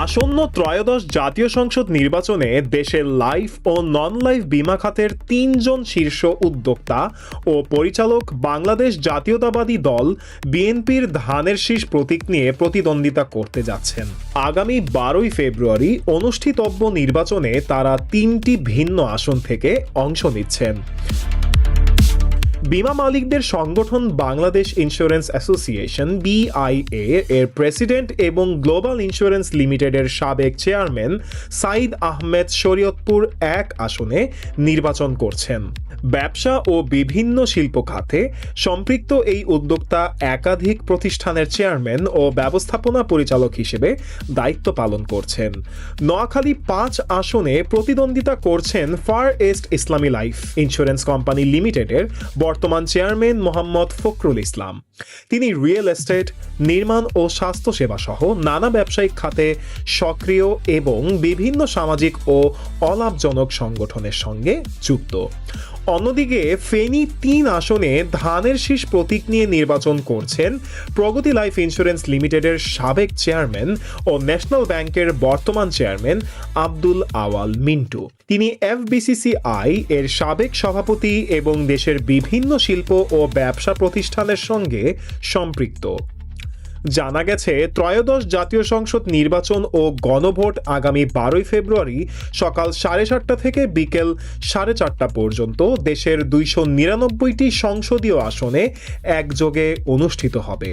আসন্ন ত্রয়োদশ জাতীয় সংসদ নির্বাচনে দেশের লাইফ ও নন লাইফ বিমা খাতের তিনজন শীর্ষ উদ্যোক্তা ও পরিচালক বাংলাদেশ জাতীয়তাবাদী দল বিএনপির ধানের শীষ প্রতীক নিয়ে প্রতিদ্বন্দ্বিতা করতে যাচ্ছেন। আগামী বারোই ফেব্রুয়ারি অনুষ্ঠিতব্য নির্বাচনে তারা তিনটি ভিন্ন আসন থেকে অংশ নিচ্ছেন। বিমা মালিকদের সংগঠন বাংলাদেশ ইন্স্যুরেন্স অ্যাসোসিয়েশন বিআইএ এর প্রেসিডেন্ট এবং গ্লোবাল ইন্স্যুরেন্স লিমিটেডের সাবেক চেয়ারম্যান সাইদ আহমেদ শরীয়তপুর এক আসনে নির্বাচন করছেন। ব্যবসা ও বিভিন্ন শিল্প খাতে সম্পৃক্ত এই উদ্যোক্তা একাধিক প্রতিষ্ঠানের চেয়ারম্যান ও ব্যবস্থাপনা পরিচালক হিসেবে দায়িত্ব পালন করছেন। নোয়াখালী পাঁচ আসনে প্রতিদ্বন্দ্বিতা করছেন Far East Islami Life Insurance Company লিমিটেডের বর্তমান চেয়ারম্যান মোহাম্মদ ফখরুল ইসলাম। তিনি রিয়েল এস্টেট, নির্মাণ ও স্বাস্থ্যসেবা সহ নানা ব্যবসায়িক খাতে সক্রিয় এবং বিভিন্ন সামাজিক ও অলাভজনক সংগঠনের সঙ্গে যুক্ত। অন্যদিকে ফেনী তিন আসনে ধানের শীষ প্রতীক নিয়ে নির্বাচন করছেন প্রগতি লাইফ ইন্স্যুরেন্স লিমিটেডের সাবেক চেয়ারম্যান ও ন্যাশনাল ব্যাংকের বর্তমান চেয়ারম্যান আব্দুল আওয়াল মিন্টু। তিনি এফবিসিসিআই এর সাবেক সভাপতি এবং দেশের বিভিন্ন শিল্প ও ব্যবসা প্রতিষ্ঠানের সঙ্গে সম্পৃক্ত। জানা গেছে, ত্রয়োদশ জাতীয় সংসদ নির্বাচন ও গণভোট আগামী বারোই ফেব্রুয়ারি সকাল সাড়ে সাতটা থেকে বিকেল সাড়ে চারটা পর্যন্ত দেশের দুইশো নিরানব্বইটি সংসদীয় আসনে একযোগে অনুষ্ঠিত হবে।